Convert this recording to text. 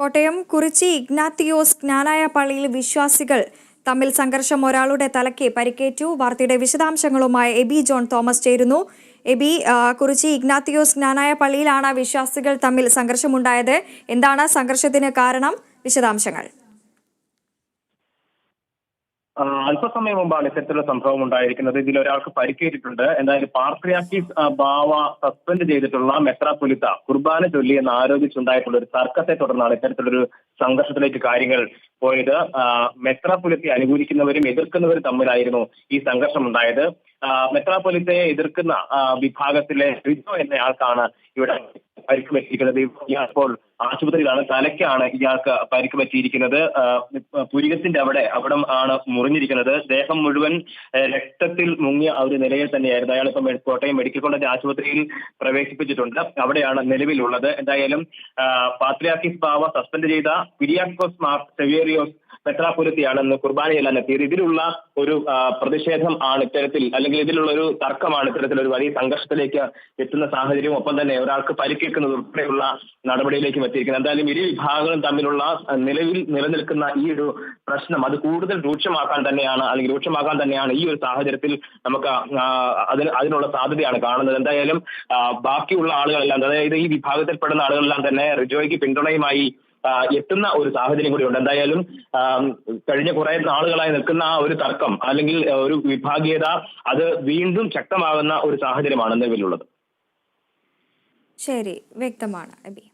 Kottayam Kurichi Ignatius ജ്ഞാനായ പള്ളിയിൽ വിശ്വാസികൾ തമ്മിൽ സംഘർഷം ഒരാളുടെ തലയ്ക്ക് പരിക്കേറ്റു. വാർത്തയുടെ വിശദാംശങ്ങളുമായി എബി ജോൺ തോമസ് ചേരുന്നു. എബി കുറിച്ചി ഇഗ്നാത്തിയോസ് ജ്ഞാനായ പള്ളിയിലാണ് വിശ്വാസികൾ തമ്മിൽ സംഘർഷമുണ്ടായത്. എന്താണ് സംഘർഷത്തിന് കാരണം? വിശദാംശങ്ങൾ. അല്പസമയം മുമ്പാണ് ഇത്തരത്തിലുള്ള സംഭവം ഉണ്ടായിരിക്കുന്നത്. ഇതിൽ ഒരാൾക്ക് പരിക്കേറ്റിട്ടുണ്ട്. എന്തായാലും പാർട്രിയാക്കിസ് ആ, ബാവ സസ്പെൻഡ് ചെയ്തിട്ടുള്ള മെത്രാപൊലിത്ത കുർബാന ചൊല്ലി എന്ന് ആരോപിച്ചുണ്ടായിട്ടുള്ള ഒരു തർക്കത്തെ തുടർന്നാണ് ഇത്തരത്തിലൊരു സംഘർഷത്തിലേക്ക് കാര്യങ്ങൾ പോയത്. മെത്രാ മെത്രാപൊലിത്തെ അനുകൂലിക്കുന്നവരും എതിർക്കുന്നവരും തമ്മിലായിരുന്നു ഈ സംഘർഷം ഉണ്ടായത് മെത്രാ മെത്രാപൊലിത്തയെ എതിർക്കുന്ന വിഭാഗത്തിലെ റിജോ എന്നയാൾക്കാണ് ഇവിടെ പരിക്ക് പറ്റിയിരിക്കുന്നത് ഇയാൾ ഇപ്പോൾ ആശുപത്രിയിലാണ് തലയ്ക്കാണ് ഇയാൾക്ക് പരിക്ക് പറ്റിയിരിക്കുന്നത് പുരികത്തിന്റെ അവിടെ അവിടെ ആണ് മുറിഞ്ഞിരിക്കുന്നത്. ദേഹം മുഴുവൻ രക്തത്തിൽ മുങ്ങിയ ഒരു നിലയിൽ തന്നെയായിരുന്നു. അയാൾ ഇപ്പം കോട്ടയം മെഡിക്കൽ കോളേജ് ആശുപത്രിയിൽ പ്രവേശിപ്പിച്ചിട്ടുണ്ട്. അവിടെയാണ് നിലവിലുള്ളത്. എന്തായാലും പാത്രിയാക്കി പാവ സസ്പെൻഡ് ചെയ്ത പിരിയാക്കോസ് മാർ സെവേറിയോസ് മെത്രാപുരത്തിയാണ് ഇന്ന് കുർബാനയെല്ലാം എത്തിയത് ഇതിലുള്ള ഒരു പ്രതിഷേധം ആണ് ഇത്തരത്തിൽ അല്ലെങ്കിൽ ഇതിലുള്ള ഒരു തർക്കമാണ് ഇത്തരത്തിൽ ഒരു വലിയ സംഘർഷത്തിലേക്ക് എത്തുന്ന സാഹചര്യം. ഒപ്പം തന്നെ ഒരാൾക്ക് പരിക്കേൽക്കുന്നത് ഉൾപ്പെടെയുള്ള നടപടിയിലേക്കും എത്തിയിരിക്കുന്നത് എന്തായാലും ഇരു വിഭാഗങ്ങളും തമ്മിലുള്ള നിലവിൽ നിലനിൽക്കുന്ന ഈ ഒരു പ്രശ്നം അത് കൂടുതൽ രൂക്ഷമാക്കാൻ തന്നെയാണ് അല്ലെങ്കിൽ രൂക്ഷമാക്കാൻ തന്നെയാണ് ഈ ഒരു സാഹചര്യത്തിൽ നമുക്ക് അതിന് അതിനുള്ള സാധ്യതയാണ് കാണുന്നത്. എന്തായാലും ബാക്കിയുള്ള ആളുകളെല്ലാം അതായത് ഈ വിഭാഗത്തിൽപ്പെടുന്ന ആളുകളെല്ലാം തന്നെ റിജോയ്ക്ക് പിന്തുണയുമായി എത്തുന്ന ഒരു സാഹചര്യം കൂടിയുണ്ട് എന്തായാലും കഴിഞ്ഞ കുറെ നാളുകളായി നിൽക്കുന്ന ആ ഒരു തർക്കം അല്ലെങ്കിൽ ഒരു വിഭാഗീയത അത് വീണ്ടും ശക്തമാകുന്ന ഒരു സാഹചര്യമാണ് നിലവിലുള്ളത്. ശരി. വ്യക്തമാണ് എബി